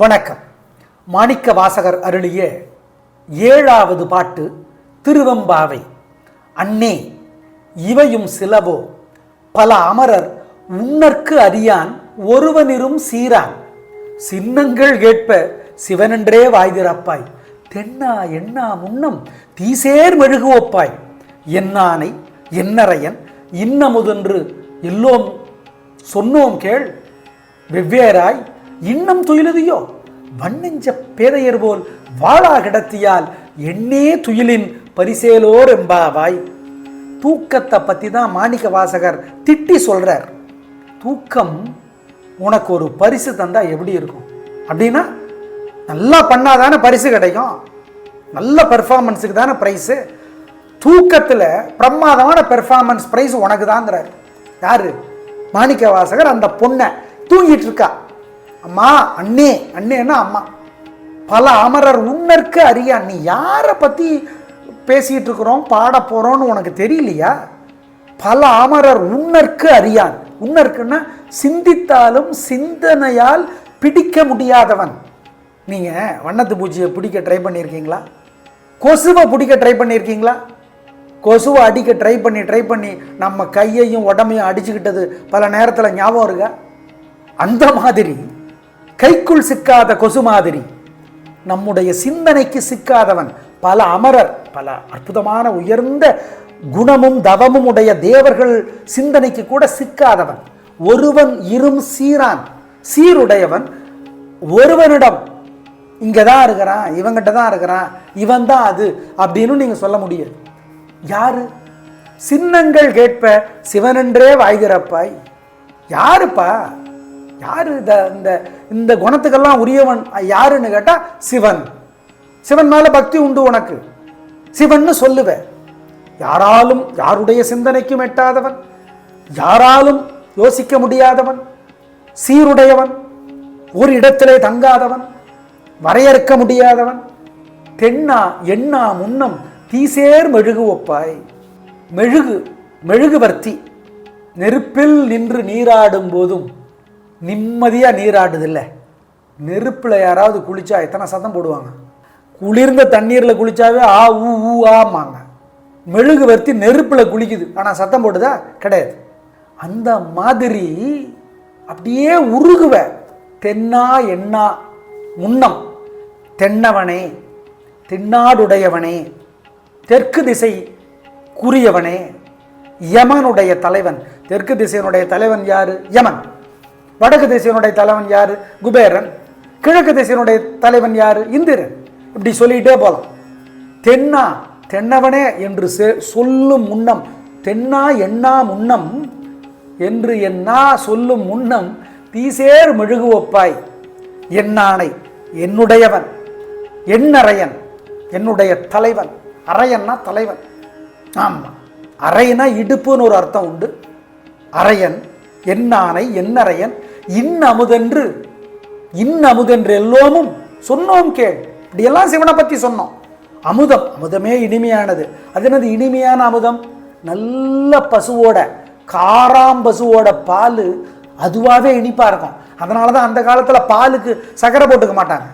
வணக்கம். மாணிக்க வாசகர் அருளிய ஏழாவது பாட்டு திருவம்பாவை. அன்னே இவையும் சிலவோ? பல அமரர் உன்னற்கு அறியான் ஒருவனிரும் சீரான். சின்னங்கள் கேட்ப சிவனென்றே வாய் திறப்பாய் தென்னா என்னா முன்னம் தீசேர் மெழுகு ஒப்பாய். என்னானை என்னரையன் இன்னமுதென்று எல்லோம் சொன்னோம் கேள் வெவ்வேறாய். இன்னம் துயிலுதியோ? வண்ணெஞ்ச பேதையர் போல் வாழா கிடத்தியால் எண்ணே துயிலின் பரிசேலோர் எம்பாவாய் தூக்கத்தை பற்றி தான் மாணிக்க வாசகர் திட்டி சொல்கிறார் தூக்கம் உனக்கு ஒரு பரிசு தந்தால் எப்படி இருக்கும்? அப்படின்னா நல்லா பண்ணாதானே பரிசு கிடைக்கும். நல்ல பெர்ஃபார்மன்ஸுக்கு தானே ப்ரைஸு தூக்கத்தில் பிரமாதமான பெர்ஃபார்மன்ஸ் ப்ரைஸ் உனக்கு தாங்கிறார் யார்? மாணிக்க வாசகர் அந்த பொண்ணை தூங்கிட்டு இருக்கா. அம்மா அண்ணே அண்ணேன்னா அம்மா. பல அமரர் உன்னற்கு அறியா நீ யாரை பற்றி பேசிகிட்டு இருக்கிறோம் பாட போகிறோன்னு உனக்கு தெரியலையா? பல அமரர் உன்னற்கு அறியான். உன்னற்குன்னா சிந்தித்தாலும் சிந்தனையால் பிடிக்க முடியாதவன். நீங்கள் வண்ணத்து பூச்சியை பிடிக்க ட்ரை பண்ணியிருக்கீங்களா? கொசுவை பிடிக்க ட்ரை பண்ணியிருக்கீங்களா? கொசுவை அடிக்க ட்ரை பண்ணி ட்ரை பண்ணி நம்ம கையையும் உடம்பையும் அடிச்சுக்கிட்டது பல நேரத்தில் ஞாபகம் இருக்கா? அந்த மாதிரி கைக்குள் சிக்காத கொசு மாதிரி. நம்முடைய சிந்தனைக்கு சிக்காதவன். பல அமரர் பல அற்புதமான உயர்ந்த குணமும் தவமும் உடைய தேவர்கள் சிந்தனைக்கு கூட சிக்காதவன். ஒருவன் இரும் சீரான். சீருடையவன். ஒருவனிடம் இங்கே தான் இருக்கிறான் இவங்கிட்ட தான் இருக்கிறான் இவன் தான் அது அப்படின்னு நீங்கள் சொல்ல முடியாது. யாரு? சின்னங்கள் கேட்ப சிவனென்றே வாய்கிறப்பாய். யாருப்பா? யாரு இந்த இந்த இந்த குணத்துக்கெல்லாம் உரியவன் யாருன்னு கேட்டா சிவன். சிவன் மேல பக்தி உண்டு உனக்கு. சிவன்னு சொல்லுவேன் யாராலும் யாருடைய சிந்தனைக்கும் எட்டாதவன். யாராலும் யோசிக்க முடியாதவன். சீருடையவன். ஒரு இடத்திலே தங்காதவன். வரையறுக்க முடியாதவன். தென்னா எண்ணா முன்னம் தீசேர் மெழுகு ஒப்பாய். மெழுகு மெழுகுவர்த்தி. நெருப்பில் நின்று நீராடும் போதும் நிம்மதியாக நீராடுதில்ல. நெருப்பில் யாராவது குளிச்சா எத்தனை சத்தம் போடுவாங்க? குளிர்ந்த தண்ணீரில் குளிச்சாவே ஆ ஊ ஊ ஆமாங்க மெழுகு வர்த்தி நெருப்பில் குளிக்குது. ஆனால் சத்தம் போடுதா? கிடையாது. அந்த மாதிரி அப்படியே உருகுவ. தென்னா எண்ணா முன்னம் தென்னவனே தென்னாடுடையவனே தெற்கு திசை கூறியவனே யமனுடைய தலைவன். தெற்கு திசையனுடைய தலைவன் யார்? யமன். வடக்கு திசையனுடைய தலைவன் யார்? குபேரன். கிழக்கு திசையனுடைய தலைவன் யார்? இந்திரன். இப்படி சொல்லிட்டே போகலாம் தென்னா தென்னவனே என்று செ- சொல்லும் முன்னம் தென்னா எண்ணா முன்னம் என்று என்னா சொல்லும் முன்னம் தீசேர் மெழுகுவப்பாய் என்னானை என்னுடையவன் என்னறையன் என்னுடைய தலைவன். அரையன்னா தலைவன். ஆமாம் அரையனா இடுப்புன்னு ஒரு அர்த்தம் உண்டு. அரையன் என்னானை என்னறையன் இன்னமுதென்று இன்னமுதென்று எல்லோமும் சொன்னோம் கேள். இப்படியெல்லாம் சிவனை பற்றி சொன்னோம். அமுதம் அமுதமே இனிமையானது. அது என்னது? இனிமையான அமுதம். நல்ல பசுவோட காராம் பசுவோட பால் அதுவாகவே இனிப்பாக இருக்கும். அதனால தான் அந்த காலத்தில் பாலுக்கு சக்கரை போட்டுக்க மாட்டாங்க.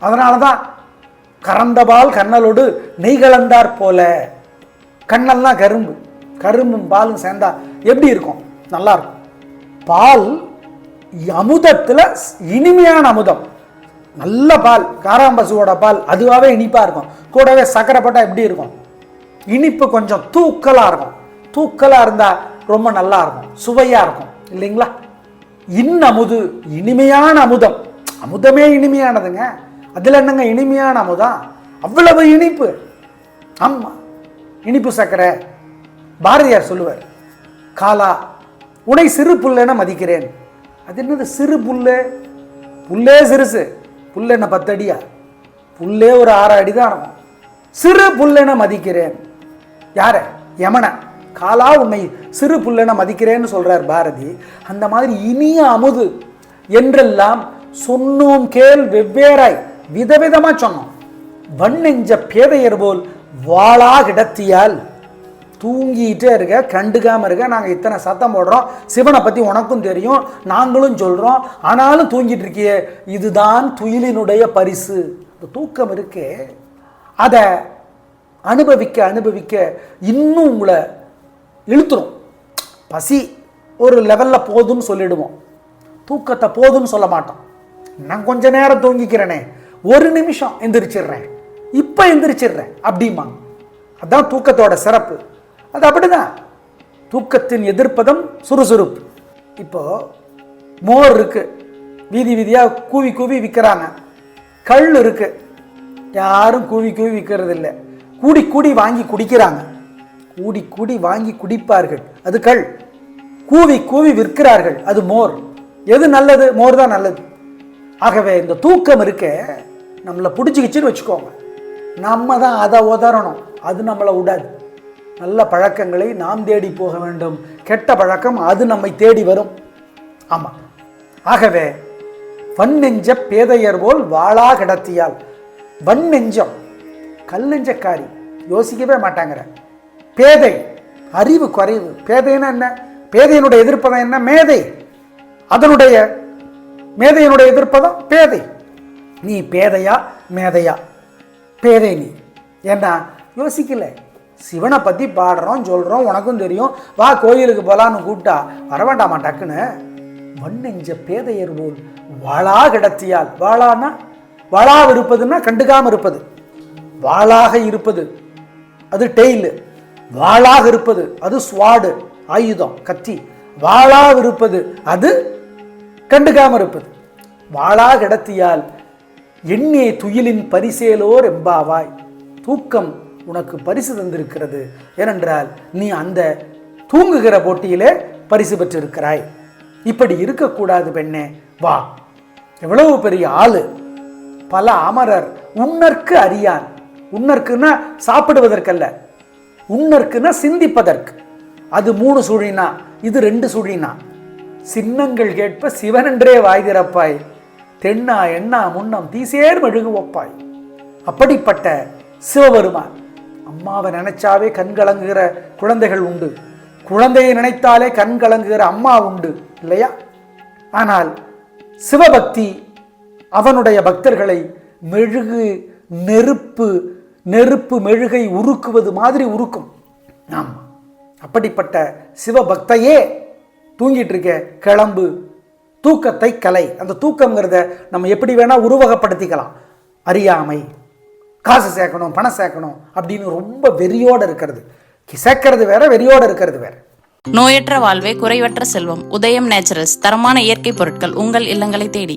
அதனால தான் கறந்த பால் கண்ணலோடு நெய் கலந்தார் போல. கண்ணெல்லாம் கரும்பு. கரும்பும் பாலும் சேர்ந்தா எப்படி இருக்கும்? நல்லா இருக்கும். பால் அமுதத்தில் இனிமையான அமுதம். நல்ல பால் காராம்பசுவோட பால் அதுவாகவே இனிப்பாக இருக்கும். கூடவே சக்கரை போட்டால் எப்படி இருக்கும்? இனிப்பு கொஞ்சம் தூக்கலாக இருக்கும். தூக்கலாக இருந்தால் ரொம்ப நல்லா இருக்கும். சுவையாக இருக்கும். இல்லைங்களா? இன்னமுது இனிமையான அமுதம். அமுதமே இனிமையானதுங்க. அதில் என்னங்க இனிமையான அமுதம்? அவ்வளவு இனிப்பு. ஆமாம் இனிப்பு சக்கரை. பாரதியார் சொல்லுவார் காலா உனை சிறு புல்லென மதிக்கிறேன். அது என்னது? சிறு புல்லு. புல்லே சிறுசு. புல் என்ன பத்து அடியா? புல்லே ஒரு ஆறு அடி தான் இருக்கும். சிறு புல்லென மதிக்கிறேன். யார? யமன. காலா உன்னை சிறு புல்லென மதிக்கிறேன்னு சொல்றார் பாரதி. அந்த மாதிரி இனிய அமுது என்றெல்லாம் சொன்னோம் கேள் வெவ்வேறாய். விதவிதமா சொன்னோம். வண்ணெஞ்ச பேதையர் போல் வாளா கிடத்தியால் தூங்கிட்டே இருக்க கண்டுக்காமல் இருக்க நாங்கள் இத்தனை சத்தம் போடுறோம். சிவனை பற்றி உனக்கும் தெரியும் நாங்களும் சொல்கிறோம் ஆனாலும் தூங்கிட்டு இருக்கியே இதுதான் துயிலினுடைய பரிசு. இந்த தூக்கம் இருக்கே. அதை அனுபவிக்க அனுபவிக்க இன்னும் உங்களை இழுத்துரும். பசி ஒரு லெவலில் போதும்னு சொல்லிடுவோம். தூக்கத்தை போதும்னு சொல்ல மாட்டோம். நான் கொஞ்ச நேரம் தூங்கிக்கிறேனே ஒரு நிமிஷம் எந்திரிச்சிடுறேன். இப்போ எந்திரிச்சிடுறேன் அப்படிம்பாங்க. அதான் தூக்கத்தோட சிறப்பு. அது அப்படிதான். தூக்கத்தின் எதிர்ப்பதம் சுறுசுறுப்பு. இப்போ மோர் இருக்கு. வீதி வீதியாக கூவி கூவி விற்கிறாங்க கள் இருக்கு. யாரும் கூவி கூவி விற்கிறது இல்லை கூடி கூடி வாங்கி குடிக்கிறாங்க. கூடி கூடி வாங்கி குடிப்பார்கள். அது கள் கூவி கூவி விற்கிறார்கள். அது மோர். எது நல்லது? மோர் தான் நல்லது. ஆகவே இந்த தூக்கம் இருக்க நம்மளை பிடிச்சிக்கிச்சுன்னு வச்சுக்கோங்க. நம்ம தான் அதை உதறணும். அது நம்மளை விடாது நல்ல பழக்கங்களை நாம் தேடி போக வேண்டும். கெட்ட பழக்கம் அது நம்மை தேடி வரும். ஆமாம் ஆகவே வன் நெஞ்ச பேதையர் போல் வாழா கிடத்தியால் வன்னெஞ்சம் கல் நெஞ்சக்காரி யோசிக்கவே மாட்டாங்கிற. பேதை அறிவு குறைவு. பேதைன்னா என்ன? பேதையினுடைய எதிர்ப்பதம் என்ன? மேதை. அதனுடைய மேதையினுடைய எதிர்ப்பதம் பேதை. நீ பேதையா? மேதையா? பேதை நீ. ஏன்னா யோசிக்கல. சிவனை பற்றி பாடுறோம் சொல்கிறோம் உனக்கும் தெரியும். வா கோயிலுக்கு போகலான்னு கூப்பிட்டா வரவேண்டாமா டக்குன்னு? வண்ணெஞ்ச பேதையர் போல் வாழா கிடத்தியால் வாழானா வாழாக இருப்பதுன்னா கண்டுக்காமல் இருப்பது. வாளாக இருப்பது அது டெய்லு. வாளாக இருப்பது அது ஸ்வாடு ஆயுதம் கத்தி. வாளாக இருப்பது அது கண்டுக்காமல் இருப்பது. வாளாக கிடத்தியால் எண்ணே துயிலின் பரிசேலோர் எம்பாவாய். தூக்கம் உனக்கு பரிசு தந்திருக்கிறது. ஏனென்றால் நீ அந்த தூங்குகிற போட்டியிலே பரிசு பெற்றிருக்கிறாய். இப்படி இருக்கக்கூடாது பெண்ணே வா. எவ்வளவு பெரிய ஆளு. பல அமரர் உன்னற்கு அறியான். உன்னற்குன்னா சாப்பிடுவதற்கல்ல. உன்னற்குன்னா சிந்திப்பதற்கு. அது மூணு சுழினா இது ரெண்டு சுழினா. சின்னங்கள் கேட்ப சிவனென்றே வாய் திறப்பாய். தென்னா எண்ணா முன்னம் தீசேர் மெழுகு ஒப்பாய் அப்படிப்பட்ட சிவபெருமான் அம்மாவை நினைச்சாவே கண் கலங்குகிற குழந்தைகள் உண்டு. குழந்தையை நினைத்தாலே கண் கலங்குகிற அம்மா உண்டு இல்லையா? ஆனால் சிவபக்தி அவனுடைய பக்தர்களை மெழுகு நெருப்பு நெருப்பு மெழுகை உருக்குவது மாதிரி உருக்கும். ஆமாம் அப்படிப்பட்ட சிவபக்தையே தூங்கிட்டு இருக்க கிளம்பு தூக்கத்தை கலை. அந்த தூக்கங்கிறத நம்ம எப்படி வேணால் உருவகப்படுத்திக்கலாம். அறியாமை. காசு சேர்க்கணும் பணம் சேர்க்கணும் அப்படின்னு ரொம்ப வெறியோடு இருக்கிறது. சேர்க்கறது வேற வெறியோடு இருக்கிறது வேற. நோயற்ற வாழ்வே குறைவற்ற செல்வம். உதயம் நேச்சுரல்ஸ் தரமான இயற்கை பொருட்கள் உங்கள் இல்லங்களை தேடி.